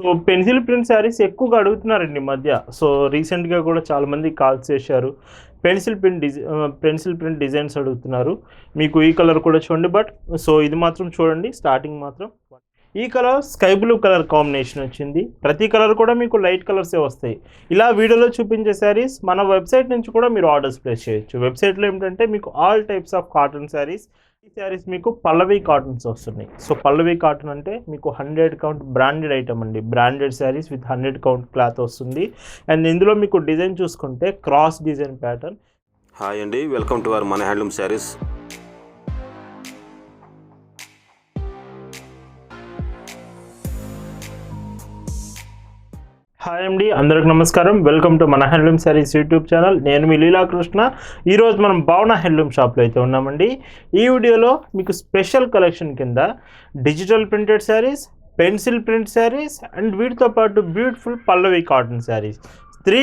So pencil print saris ఎక్కువగా అడుగుతున్నారండి మధ్య. సో రీసెంట్గా కూడా చాలామంది కాల్స్ చేశారు. Pencil print design pencil print designs అడుగుతున్నారు. మీకు ఈ కలర్ కూడా చూడండి బట్ సో ఇది మాత్రం చూడండి స్టార్టింగ్ మాత్రం. ఈ colour sky blue colour combination వచ్చింది. ప్రతి కలర్ కూడా మీకు లైట్ కలర్సే వస్తాయి. ఇలా వీడియోలో చూపించే శారీస్ మన వెబ్సైట్ నుంచి కూడా మీరు ఆర్డర్స్ ప్లేస్ చేయొచ్చు. వెబ్సైట్లో ఏంటంటే మీకు all types of cotton saris ఈ శారీస్ మీకు పల్లవి కాటన్స్ వస్తున్నాయి. సో పల్లవి కాటన్ అంటే మీకు హండ్రెడ్ కౌంట్ బ్రాండెడ్ ఐటమ్ అండి. Branded saris with hundred count cloth వస్తుంది. అండ్ ఇందులో మీకు డిజైన్ చూసుకుంటే క్రాస్ డిజైన్ ప్యాటర్న్. హాయ్ అండి. వెల్కమ్ టు అవర్ మన హ్యాండ్లూమ్ శారీస్. హాయ్ అండి అందరికి నమస్కారం. వెల్కమ్ టు మన హ్యాండ్లూమ్ శారీస్ యూట్యూబ్ ఛానల్ నేను మీ లీలాకృష్ణ ఈరోజు మనం భావన హ్యాండ్లూమ్ షాప్లో అయితే ఉన్నామండి ఈ వీడియోలో మీకు స్పెషల్ కలెక్షన్ కింద digital printed saris pencil print saris and వీటితో పాటు beautiful Pallavi cotton saris three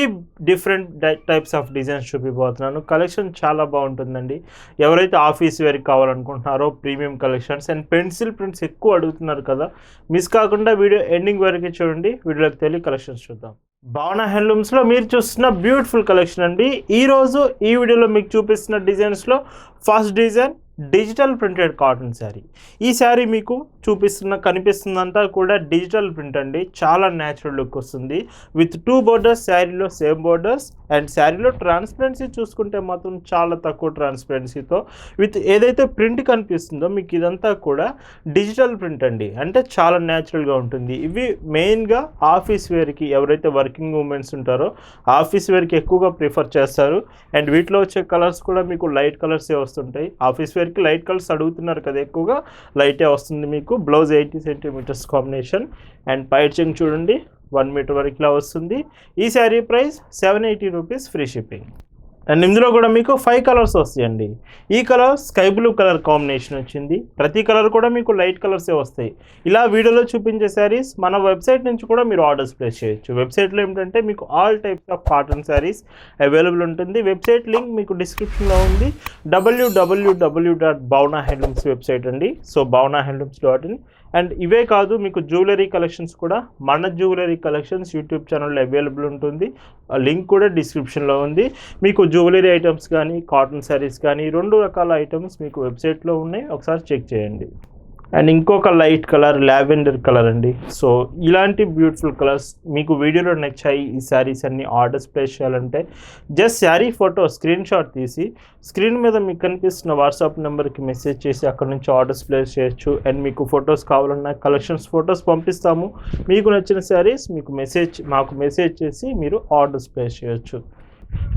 different types of designs చూపిపోతున్నాను. Collection చాలా బాగుంటుందండి. ఎవరైతే ఆఫీస్ వేర్కి కావాలనుకుంటున్నారో premium collections and pencil prints ఎక్కువ అడుగుతున్నారు కదా మిస్ కాకుండా వీడియో ఎండింగ్ వరకు చూడండి. వీడియోకి తెలియ కలెక్షన్స్ చూద్దాం. భావన హ్యాండ్లూమ్స్లో మీరు చూస్తున్న బ్యూటిఫుల్ కలెక్షన్ అండి. ఈరోజు ఈ వీడియోలో మీకు చూపిస్తున్న డిజైన్స్లో first design digital printed cotton sari. ఈ శారీ మీకు చూపిస్తున్న కనిపిస్తుందంతా కూడా డిజిటల్ ప్రింట్ అండి. చాలా న్యాచురల్ లుక్ వస్తుంది. విత్ టూ బోర్డర్స్ శారీలో సేమ్ బోర్డర్స్ అండ్ శారీలో ట్రాన్స్పరెన్సీ చూసుకుంటే మాత్రం చాలా తక్కువ ట్రాన్స్పరెన్సీతో విత్ ఏదైతే ప్రింట్ కనిపిస్తుందో మీకు ఇదంతా కూడా డిజిటల్ ప్రింట్ అండి. అంటే చాలా న్యాచురల్గా ఉంటుంది. ఇవి మెయిన్గా ఆఫీస్ వేర్కి ఎవరైతే వర్కింగ్ ఉమెన్స్ ఉంటారో ఆఫీస్ వేర్కి ఎక్కువగా ప్రిఫర్ చేస్తారు. అండ్ వీటిలో వచ్చే కలర్స్ కూడా మీకు లైట్ కలర్సే వస్తుంటాయి. ఆఫీస్ వేర్కి లైట్ కలర్స్ అడుగుతున్నారు కదా ఎక్కువగా. లైటే వస్తుంది మీకు. Blouse eighty centimetres combination. And పైచింగ్ చూడండి. వన్ మీటర్ వరకు ఇలా వస్తుంది. ఈ sari price seven eighty rupees free shipping. And ఇందులో కూడా మీకు ఫైవ్ కలర్స్ వస్తాయండి. ఈ colour sky blue colour combination వచ్చింది. ప్రతి కలర్ కూడా మీకు లైట్ కలర్సే వస్తాయి. ఇలా వీడియోలో చూపించే శారీస్ మన వెబ్సైట్ నుంచి కూడా మీరు ఆర్డర్స్ ప్లేస్ చేయొచ్చు. వెబ్సైట్లో ఏమిటంటే మీకు all types of cotton saris available ఉంటుంది. వెబ్సైట్ లింక్ మీకు డిస్క్రిప్షన్లో ఉంది. W W W dot Bhavana handlooms website అండి. So Bhavana handlooms dot in and ఇవే కాదు మీకు జ్యువెలరీ కలెక్షన్స్ కూడా మన జ్యువెలరీ కలెక్షన్స్ యూట్యూబ్ ఛానల్లో అవైలబుల్ ఉంటుంది. లింక్ కూడా డిస్క్రిప్షన్లో ఉంది. మీకు జ్యువెలరీ ఐటమ్స్ కానీ కాటన్ శారీస్ కానీ రెండు రకాల ఐటమ్స్ మీకు వెబ్సైట్లో ఉన్నాయి. ఒకసారి చెక్ చేయండి. అండ్ ఇంకొక లైట్ కలర్ లావెండర్ కలర్ అండి. సో ఇలాంటి బ్యూటిఫుల్ కలర్స్ మీకు వీడియోలో నచ్చాయి ఈ శారీస్ అన్ని ఆర్డర్స్ ప్లేస్ చేయాలంటే just sari photo screen shot తీసి స్క్రీన్ మీద మీకు కనిపిస్తున్న వాట్సాప్ నెంబర్కి మెసేజ్ చేసి అక్కడ నుంచి ఆర్డర్స్ ప్లేస్ చేయొచ్చు. అండ్ మీకు ఫొటోస్ కావాలన్నా కలెక్షన్స్ ఫొటోస్ పంపిస్తాము. మీకు నచ్చిన శారీస్ మీకు మెసేజ్ మాకు మెసేజ్ చేసి మీరు ఆర్డర్స్ ప్లేస్ చేయొచ్చు.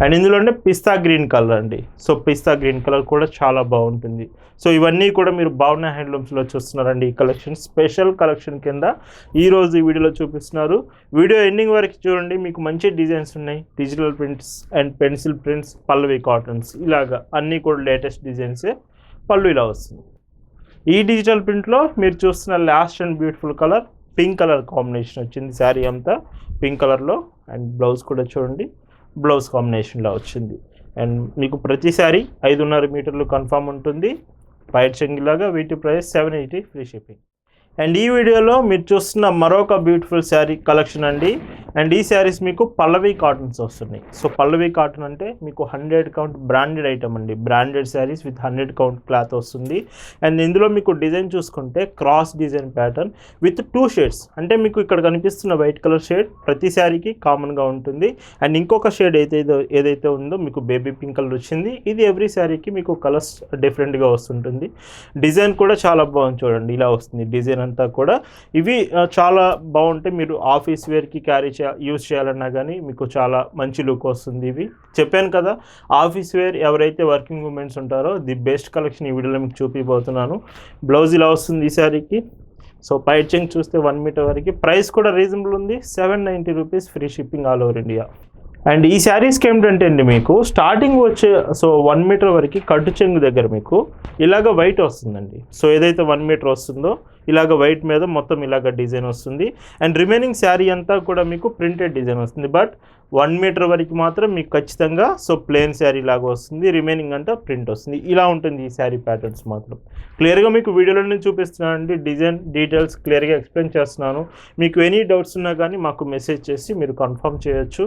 అండ్ ఇందులోనే పిస్తా గ్రీన్ కలర్ అండి. సో పిస్తా గ్రీన్ కలర్ కూడా చాలా బాగుంటుంది. సో ఇవన్నీ కూడా మీరు భావన హ్యాండ్లూమ్స్లో చూస్తున్నారండి ఈ కలెక్షన్. స్పెషల్ కలెక్షన్ కింద ఈరోజు ఈ వీడియోలో చూపిస్తున్నారు. వీడియో ఎండింగ్ వరకు చూడండి. మీకు మంచి డిజైన్స్ ఉన్నాయి. Digital prints and pencil prints Pallavi cottons ఇలాగా అన్నీ కూడా లేటెస్ట్ డిజైన్సే పళ్ళు ఇలా వస్తుంది. ఈ డిజిటల్ ప్రింట్లో మీరు చూస్తున్న last and beautiful colour pink colour combination వచ్చింది శారీ అంతా. పింక్ కలర్లో అండ్ బ్లౌజ్ కూడా చూడండి. బ్లౌజ్ కాంబినేషన్లో వచ్చింది. అండ్ మీకు ప్రతిసారి ఐదున్నర మీటర్లు కన్ఫామ్ ఉంటుంది. పైట్ చెంగిలాగా వీటి price seven eighty free shipping. And ఈ వీడియోలో మీరు చూస్తున్న మరొక బ్యూటిఫుల్ శారీ కలెక్షన్ అండి. అండ్ ఈ శారీస్ మీకు పల్లవి కాటన్స్ వస్తున్నాయి. సో పల్లవి కాటన్ అంటే మీకు హండ్రెడ్ కౌంట్ బ్రాండెడ్ ఐటమ్ అండి. Branded saris with hundred count cloth వస్తుంది. అండ్ ఇందులో మీకు డిజైన్ చూసుకుంటే cross design pattern with two shades అంటే మీకు ఇక్కడ కనిపిస్తున్న వైట్ కలర్ షేడ్ ప్రతి శారీకి కామన్గా ఉంటుంది. అండ్ ఇంకొక షేడ్ ఏదైతే ఏదైతే ఉందో మీకు బేబీ పింక్ కలర్ వచ్చింది ఇది ఎవ్రీ శారీకి మీకు కలర్స్ డిఫరెంట్గా వస్తుంటుంది. డిజైన్ కూడా చాలా బాగుంది చూడండి. ఇలా వస్తుంది. డిజైన్ అంతా కూడా ఇవి చాలా బాగుంటాయి. మీరు ఆఫీస్ వేర్కి క్యారీ చే యూజ్ చేయాలన్నా కానీ మీకు చాలా మంచి లుక్ వస్తుంది ఇవి. చెప్పాను కదా ఆఫీస్ వేర్ ఎవరైతే వర్కింగ్ ఉమెన్స్ ఉంటారో ది బెస్ట్ కలెక్షన్ ఈ వీడియోలో మీకు చూపిపోతున్నాను బ్లౌజ్ ఇలా వస్తుంది ఈ శారీకి సో పైచింగ్ చూస్తే వన్ మీటర్ వరకు. ప్రైస్ కూడా రీజనబుల్ ఉంది. Seven ninety rupees free shipping all over India. And ఈ శారీస్కి ఏమిటంటే అండి మీకు స్టార్టింగ్ వచ్చే సో వన్ మీటర్ వరకు కట్టు చెంగు దగ్గర మీకు ఇలాగ వైట్ వస్తుందండి. సో ఏదైతే వన్ మీటర్ వస్తుందో ఇలాగ వైట్ మీద మొత్తం ఇలాగ డిజైన్ వస్తుంది. అండ్ రిమైనింగ్ శారీ అంతా కూడా మీకు ప్రింటెడ్ డిజైన్ వస్తుంది. బట్ వన్ మీటర్ వరకు మాత్రం మీకు ఖచ్చితంగా సో ప్లెయిన్ శారీ లాగా వస్తుంది. రిమైనింగ్ అంతా ప్రింట్ వస్తుంది. ఇలా ఉంటుంది ఈ శారీ ప్యాటర్న్స్ మాత్రం. క్లియర్గా మీకు వీడియోలోనే చూపిస్తున్నానండి డిజైన్ డీటెయిల్స్ క్లియర్గా ఎక్స్ప్లెయిన్ చేస్తున్నాను. మీకు ఎనీ డౌట్స్ ఉన్నా కానీ మాకు మెసేజ్ చేసి మీరు కన్ఫర్మ్ చేయొచ్చు.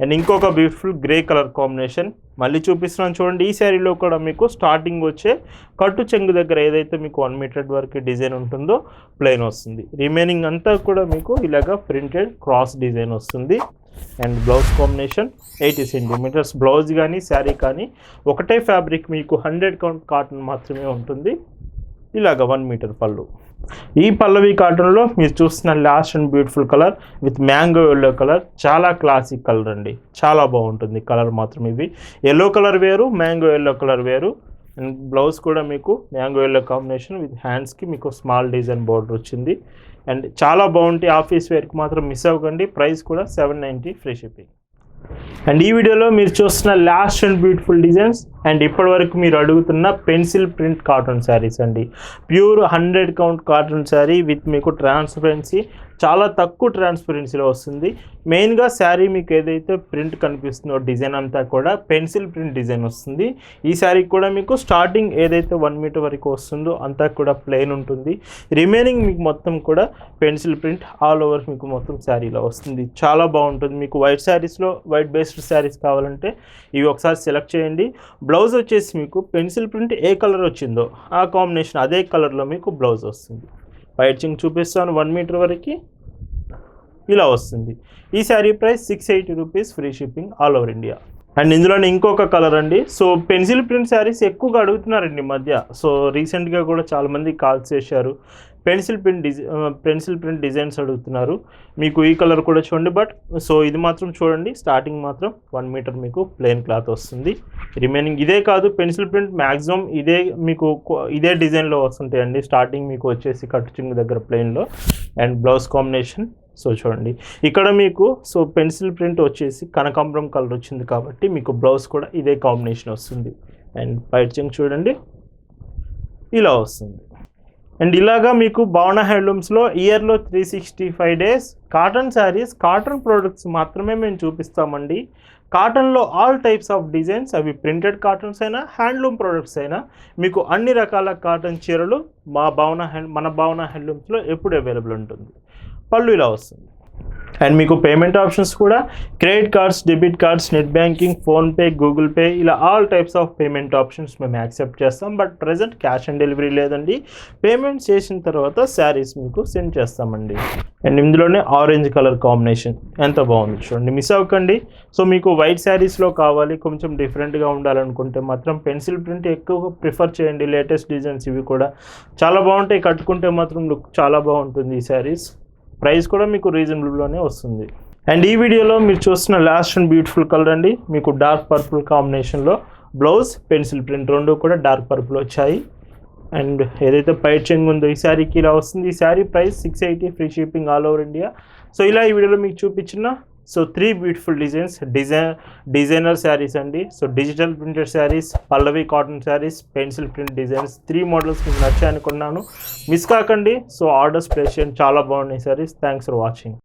అండ్ ఇంకొక బ్యూటిఫుల్ గ్రే కలర్ కాంబినేషన్ మళ్ళీ చూపిస్తున్నాను చూడండి. ఈ శారీలో కూడా మీకు స్టార్టింగ్ వచ్చే కట్టు చెంగు దగ్గర ఏదైతే మీకు వన్ మీటర్ వరకు డిజైన్ ఉంటుందో ప్లెయిన్ వస్తుంది. రిమైనింగ్ అంతా కూడా మీకు ఇలాగ ప్రింటెడ్ క్రాస్ డిజైన్ వస్తుంది. And blouse combination eighty centimetres blouse కానీ శారీ కానీ ఒకటే ఫ్యాబ్రిక్ మీకు హండ్రెడ్ కౌంట్ కాటన్ మాత్రమే ఉంటుంది. ఇలాగ వన్ మీటర్ పళ్ళు. ఈ పల్లవి కాటన్లో మీరు చూస్తున్న last and beautiful colour with mango yellow colour. చాలా క్లాసిక్ కలర్ అండి. చాలా బాగుంటుంది. కలర్ మాత్రం ఇవి. ఎల్లో కలర్ వేరు మ్యాంగో ఎల్లో కలర్ వేరు. అండ్ బ్లౌజ్ కూడా మీకు మ్యాంగో ఎల్లో కాంబినేషన్ విత్ హ్యాండ్స్కి మీకు స్మాల్ డిజైన్ బోర్డర్ వచ్చింది. అండ్ చాలా బాగుంటాయి. ఆఫీస్ వేర్కి మాత్రం మిస్ అవ్వకండి. ప్రైస్ కూడా seven ninety free shipping. And ఈ వీడియోలో మీరు చూస్తున్న last and beautiful designs and ఇప్పటివరకు మీరు అడుగుతున్న పెన్సిల్ ప్రింట్ కాటన్ శారీస్ అండి. Pure hundred count cotton sari with మీకు ట్రాన్స్పరెన్సీ చాలా తక్కువ ట్రాన్స్పరెన్సీలో వస్తుంది. మెయిన్గా శారీ మీకు ఏదైతే ప్రింట్ కనిపిస్తుందో డిజైన్ అంతా కూడా పెన్సిల్ ప్రింట్ డిజైన్ వస్తుంది. ఈ శారీ కూడా మీకు స్టార్టింగ్ ఏదైతే వన్ మీటర్ వరకు వస్తుందో అంతా కూడా ప్లెయిన్ ఉంటుంది. రిమైనింగ్ మీకు మొత్తం కూడా పెన్సిల్ ప్రింట్ ఆల్ ఓవర్ మీకు మొత్తం శారీలో వస్తుంది. చాలా బాగుంటుంది. మీకు వైట్ శారీస్లో వైట్ బేస్డ్ శారీస్ కావాలంటే ఇవి ఒకసారి సెలెక్ట్ చేయండి. బ్లౌజ్ బ్లౌజ్ వచ్చేసి మీకు పెన్సిల్ ప్రింట్ ఏ కలర్ వచ్చిందో ఆ కాంబినేషన్ అదే కలర్లో మీకు బ్లౌజ్ వస్తుంది. పైచింగ్ చింగ్ చూపిస్తాను వన్ మీటర్ వరకు ఇలా వస్తుంది. ఈ sari price six eighty rupees free shipping all over India. And ఇందులోనే ఇంకొక కలర్ అండి. సో పెన్సిల్ ప్రింట్ శారీస్ ఎక్కువగా అడుగుతున్నారండి మధ్య. సో రీసెంట్గా కూడా చాలామంది కాల్స్ చేశారు. Pencil print design pencil print designs అడుగుతున్నారు. మీకు ఈ కలర్ కూడా చూడండి బట్ సో ఇది మాత్రం చూడండి స్టార్టింగ్ మాత్రం వన్ మీటర్ మీకు ప్లెయిన్ క్లాత్ వస్తుంది. రిమైనింగ్ ఇదే కాదు పెన్సిల్ ప్రింట్ మ్యాక్సిమం ఇదే మీకు ఇదే డిజైన్లో వస్తుంటాయండి. స్టార్టింగ్ మీకు వచ్చేసి కట్టు చింగు దగ్గర ప్లెయిన్లో అండ్ బ్లౌజ్ కాంబినేషన్. సో చూడండి ఇక్కడ మీకు సో పెన్సిల్ ప్రింట్ వచ్చేసి కనకాంబరం కలర్ వచ్చింది కాబట్టి మీకు బ్లౌజ్ కూడా ఇదే కాంబినేషన్ వస్తుంది. అండ్ పైట్ చింగ్ చూడండి ఇలా వస్తుంది. అండ్ ఇలాగా మీకు భావన హ్యాండ్లూమ్స్లో ఇయర్లో three sixty five days cotton saris cotton products మాత్రమే మేము చూపిస్తామండి. కాటన్లో ఆల్ టైప్స్ ఆఫ్ డిజైన్స్ అవి ప్రింటెడ్ కాటన్స్ అయినా హ్యాండ్లూమ్ ప్రోడక్ట్స్ అయినా మీకు అన్ని రకాల కాటన్ చీరలు మా భావన హ్యాండ్ మన భావన హ్యాండ్లూమ్స్లో ఎప్పుడు అవైలబుల్ ఉంటుంది. పళ్ళు ఇలా వస్తుంది. అండ్ మీకు పేమెంట్ ఆప్షన్స్ కూడా credit cards debit cards net banking PhonePe Google Pay ఇలా all types of payment options మేము యాక్సెప్ట్ చేస్తాం. But present cash on delivery లేదండి. పేమెంట్ చేసిన తర్వాత శారీస్ మీకు సెండ్ చేస్తామండి. అండ్ ఇందులోనే ఆరెంజ్ కలర్ కాంబినేషన్ ఎంత బాగుంది చూడండి. మిస్ అవ్వకండి. సో మీకు వైట్ శారీస్లో కావాలి. కొంచెం డిఫరెంట్గా ఉండాలనుకుంటే మాత్రం పెన్సిల్ ప్రింట్ ఎక్కువ ప్రిఫర్ చేయండి. లేటెస్ట్ డిజైన్స్ ఇవి కూడా. చాలా బాగుంటాయి. కట్టుకుంటే మాత్రం లుక్ చాలా బాగుంటుంది ఈ శారీస్ ప్రైస్ కూడా మీకు రీజనబుల్లోనే వస్తుంది. అండ్ ఈ వీడియోలో మీరు చూస్తున్న లాస్ట్ అండ్ బ్యూటిఫుల్ కలర్ అండి మీకు డార్క్ పర్పుల్ కాంబినేషన్లో బ్లౌజ్ పెన్సిల్ ప్రింట్ రెండు కూడా డార్క్ పర్పుల్ వచ్చాయి. అండ్ ఏదైతే పైట్ చెంగ్ ఉందో ఈ శారీకి ఇలా వస్తుంది. ఈ sari price six eighty free shipping all over India. So ఇలా ఈ వీడియోలో మీకు చూపించిన so three beautiful designs design designer saris అండి. So digital printed saris Pallavi cotton saris pencil print designs three models మీకు నచ్చాయనుకున్నాను. మిస్ కాకండి సో ఆర్డర్స్ ప్లేస్ చేయండి. చాలా బాగున్నాయి శారీస్ థ్యాంక్స్ ఫర్ వాచింగ్